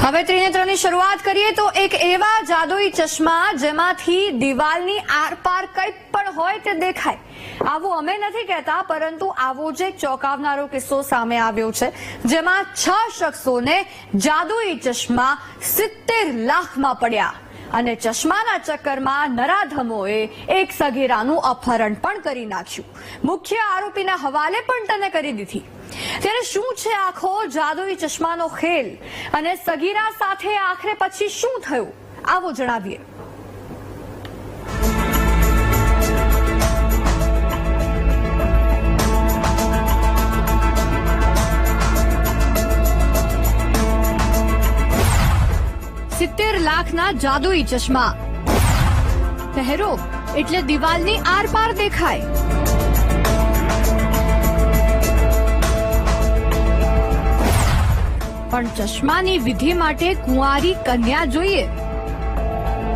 હવે ત્રિનેત્રની શરૂઆત કરીએ તો એક એવા જાદુઈ ચશ્મા જેમાંથી દિવાલની આરપાર કંઈ પણ હોય તે દેખાય. આવું અમે નથી કહેતા, પરંતુ આવો જ એક ચોંકાવનારો કિસ્સો સામે આવ્યો છે, જેમાં છ શખ્સોને જાદુઈ ચશ્મા સિત્તેર લાખમાં પડ્યા. અને ચશ્માના ચક્કરમાં નરાધમોએ એક સગીરાનું અપહરણ પણ કરી નાખ્યું. મુખ્ય આરોપીના હવાલે પણ તને કરી દીધી. ત્યારે શું છે આખો જાદુઈ ચશ્માનો ખેલ? અને સગીરા સાથે આખરે પછી શું થયું? આવો જણાવીએ. લાખના જાદુઈ ચશ્મા. પહેરો, એટલે દિવાલની આરપાર દેખાય. પણ ચશ્માની વિધિ માટે કુંવારી કન્યા જોઈએ.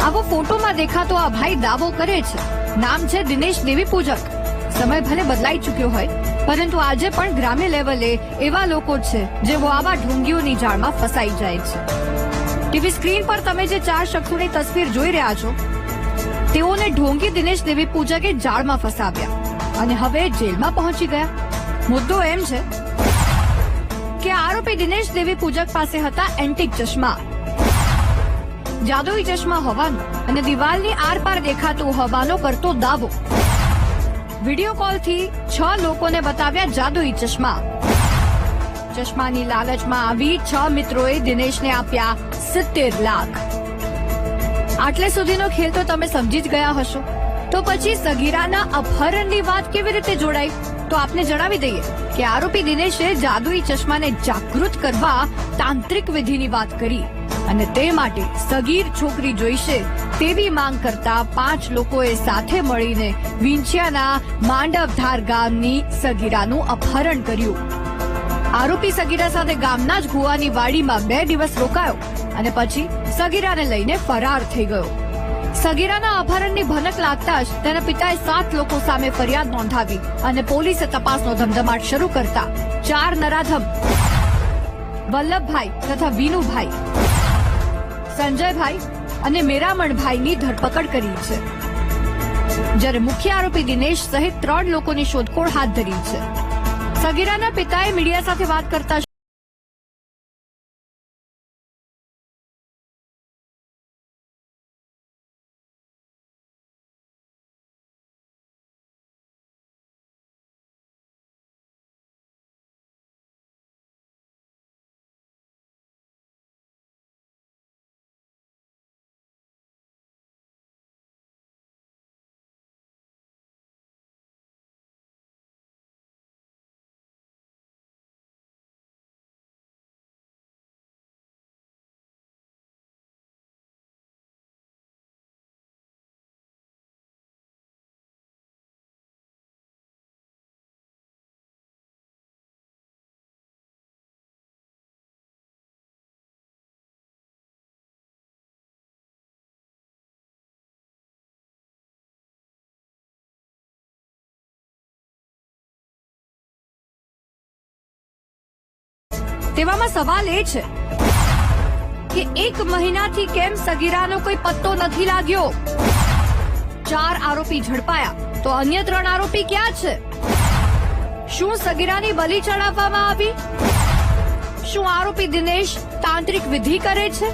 આવો ફોટોમાં દેખાતો આ ભાઈ દાવો કરે છે. નામ છે દિનેશ દેવી પૂજક. સમય ભલે બદલાઈ ચૂક્યો હોય, પરંતુ આજે પણ ગ્રામ્ય લેવલે એવા લોકો છે, જેઓ આવા ઢોંગીઓની જાળમાં ફસાઈ જાય છે. ટીવી સ્ક્રીન પર તમે જે ચાર શખ્સોની તસવીર જોઈ રહ્યા છો, તેઓને ઢોંગી દિનેશ દેવી પૂજકે જાળમાં ફસાવ્યા અને હવે જેલમાં પહોંચી ગયા. મુદ્દો એમ છે કે આરોપી દિનેશ દેવી પૂજક પાસે હતા એન્ટિક ચશ્મા. જાદુઈ ચશ્મા હોવાનો અને દિવાલની આરપાર દેખાતો હોવાનો કરતો દાવો. વીડિયો કોલથી છ લોકોને બતાવ્યા જાદુઈ ચશ્મા. ચશ્માની લાલચમાં આવી છ મિત્રોએ દિનેશને આપ્યા સિત્તેર લાખ. આટલે સુધીનો ખેલ તો તમે સમજી જ ગયા હશો. તો પછી સગીરાના અપહરણની વાત કેવી રીતે જોડાઈ? તો આપને જણાવી દઈએ કે આરોપી દિનેશે જાદુઈ ચશ્માને જાગૃત કરવા તાંત્રિક વિધિની વાત કરી. અને તે માટે સગીર છોકરી જોઈશે તેવી માંગ કરતા પાંચ લોકોએ સાથે મળીને વિંછિયાના માંડવધાર ગામની સગીરાનું અપહરણ કર્યું. આરોપી સગીરા સાથે ગામના જ ગુવાની વાડીમાં બે દિવસ રોકાયો અને પછી સગીરાને લઈને ફરાર થઈ ગયો. સગીરાના અપહરણની ભનક લાગતા જ તેના પિતાએ સાત લોકો સામે ફરિયાદ નોંધાવી અને પોલીસે તપાસનો ધમધમાટ શરૂ કરતા ચાર નરાધમ વલ્લભભાઈ તથા વિનુભાઈ, સંજયભાઈ અને મેરામણભાઈની ધરપકડ કરી છે. જ્યારે મુખ્ય આરોપી દિનેશ સહિત ત્રણ લોકોની શોધખોળ હાથ ધરી છે. સગીરાના પિતાએ મીડિયા સાથે વાત કરતા તેવામાં સવાલ એ છે કે એક મહિનાથી કેમ સગીરાનો કોઈ પત્તો નથી લાગ્યો? ચાર આરોપી ઝડપાયા. તો અન્ય ત્રણ આરોપી ક્યાં છે? શું સગીરાની બલી ચડાવવામાં આવી? શું આરોપી દિનેશ તાંત્રિક વિધિ કરે છે?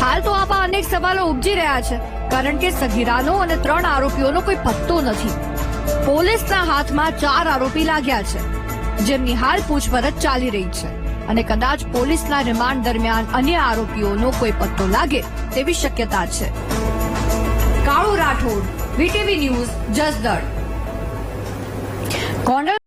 હાલ તો આવા અનેક સવાલો ઉપજી રહ્યા છે, કારણ કે સગીરાનો અને ત્રણ આરોપીઓનો કોઈ પત્તો નથી. પોલીસના હાથમાં ચાર આરોપી લાગ્યા છે. જેમની હાલ પૂછપરછ ચાલી રહી છે અને કદાચ પોલીસના રિમાન્ડ દરમિયાન અન્ય આરોપીઓનો કોઈ પત્તો લાગે તેવી શક્યતા છે. Kalu Rathod, VTV news, Jasdan. Gondal